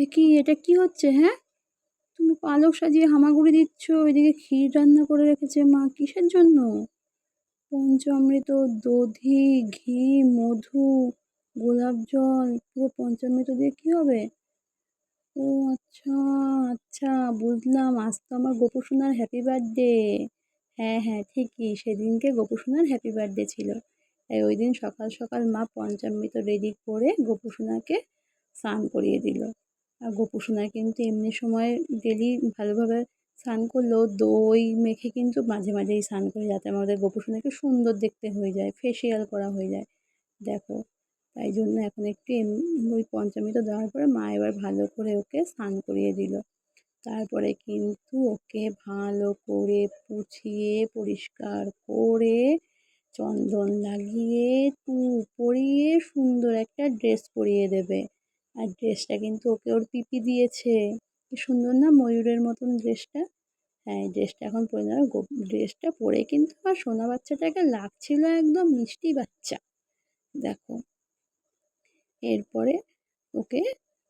এ কি, এটা কি হচ্ছে হ্যাঁ? তুমি পালক সাজিয়ে হামাগুড়ি দিচ্ছ, ওইদিকে ক্ষীর রান্না করে রেখেছে মা, কিসের জন্য? পঞ্চামৃত, দধি, ঘি, মধু, গোলাপ জল, পুরো পঞ্চামৃত দিয়ে কী হবে? ও আচ্ছা আচ্ছা বুঝলাম, আজ তো আমার গোপুসোনার হ্যাপি বার্থডে হ্যাঁ হ্যাঁ ঠিকই, সেদিনকে গোপুসোনার হ্যাপি বার্থডে ছিল। তাই ওই দিন সকাল সকাল মা পঞ্চামৃত রেডি করে গোপুসোনাকে স্নান করিয়ে দিল। গোপুসোনার কিন্তু এমনি সময় ডেলি ভালোভাবে স্নান করলেও দই মেখে কিন্তু মাঝে মাঝেই স্নান করে যাতে আমাদের গোপুসোনাকে সুন্দর দেখতে হয়ে যায় ফেসিয়াল করা হয়ে যায়। দেখো, তাই জন্য এখন একটু ওই পঞ্চামৃত দেওয়ার পরে মা এবার ভালো করে ওকে স্নান করিয়ে দিল। তারপরে কিন্তু ওকে ভালো করে পুছিয়ে, পরিষ্কার করে, চন্দন লাগিয়ে টু পরিয়ে সুন্দর একটা ড্রেস পরিয়ে দেবে। আর ড্রেসটা কিন্তু ওকে ওর পিপি দিয়েছে। কি সুন্দর না ময়ূরের মতন ড্রেসটা। হ্যাঁ ড্রেসটা এখন পরে নেওয়া ড্রেসটা পরে কিন্তু আর সোনা বাচ্চাটাকে লাগছিল একদম মিষ্টি বাচ্চা। দেখো। এরপরে ওকে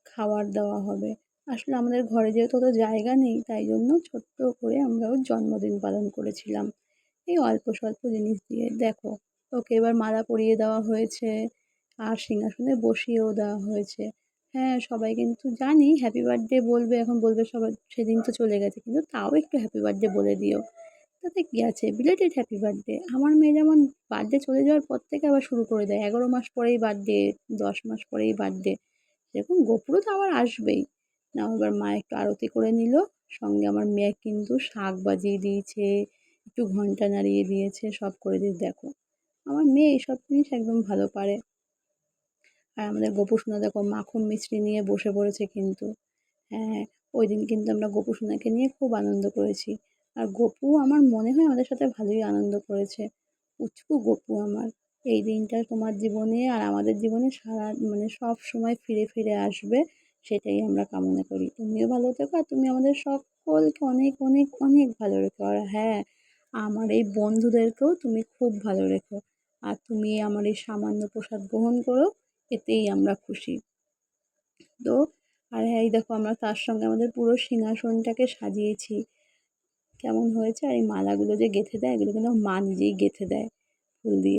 খাবার দেওয়া হবে। আসলে আমাদের ঘরে যেহেতু অত জায়গা নেই, তাই জন্য ছোট্ট করে আমরা ওর জন্মদিন পালন করেছিলাম। এই অল্প স্বল্প জিনিস দিয়ে। দেখো, ওকে এবার মালা পরিয়ে দেওয়া হয়েছে, আর সিংহাসনে বসিয়েও দেওয়া হয়েছে। হ্যাঁ সবাই কিন্তু জানি হ্যাপি বার্থডে বলবে, এখন বলবে সবাই সেদিন তো চলে গেছে, কিন্তু তাও একটু হ্যাপি বার্থডে বলে দিও। তাতে কী আছে? বিলেটেড হ্যাপি বার্থডে আমার মেয়ে যেমন বার্থডে চলে যাওয়ার পর থেকে আবার শুরু করে দেয়, এগারো মাস পরেই বার্থডে দশ মাস পরেই বার্থডে সেরকম গোপুরও তো আবার আসবেই। না এবার মা একটু আরতি করে নিল, সঙ্গে আমার মেয়ে কিন্তু শাক বাজিয়ে দিয়েছে, একটু ঘণ্টা নাড়িয়ে দিয়েছে, সব করে দিয়ে দেখো, আমার মেয়ে এইসব জিনিস একদম ভালো পারে। আর আমাদের গোপু সোনা দেখো মাখন মিষ্টি নিয়ে বসে পড়েছে কিন্তু। হ্যাঁ ওই দিন কিন্তু আমরা গোপু সোনাকে নিয়ে খুব আনন্দ করেছি। আর গপু আমার মনে হয় আমাদের সাথে ভালোই আনন্দ করেছে। উচকু গপু আমার, এই দিনটা তোমার জীবনে আর আমাদের জীবনে সারা মানে সব সময় ফিরে ফিরে আসবে, সেটাই আমরা কামনা করি। তুমিও ভালো থেকো আর তুমি আমাদের সকলকে অনেক অনেক অনেক ভালো রেখো। আর হ্যাঁ আমার এই বন্ধুদেরকেও তুমি খুব ভালো রেখো। আর তুমি আমার এই সামান্য প্রসাদ গ্রহণ করো। এতেই আমরা খুশি। তো, আর এই দেখো আমরা তার সঙ্গে আমাদের পুরো সিংহাসনটাকে সাজিয়েছি। কেমন হয়েছে? আর এই মালাগুলো যে গেঁথে দেয়, এগুলো কিন্তু মা নিজেই গেঁথে দেয় ফুল দিয়ে।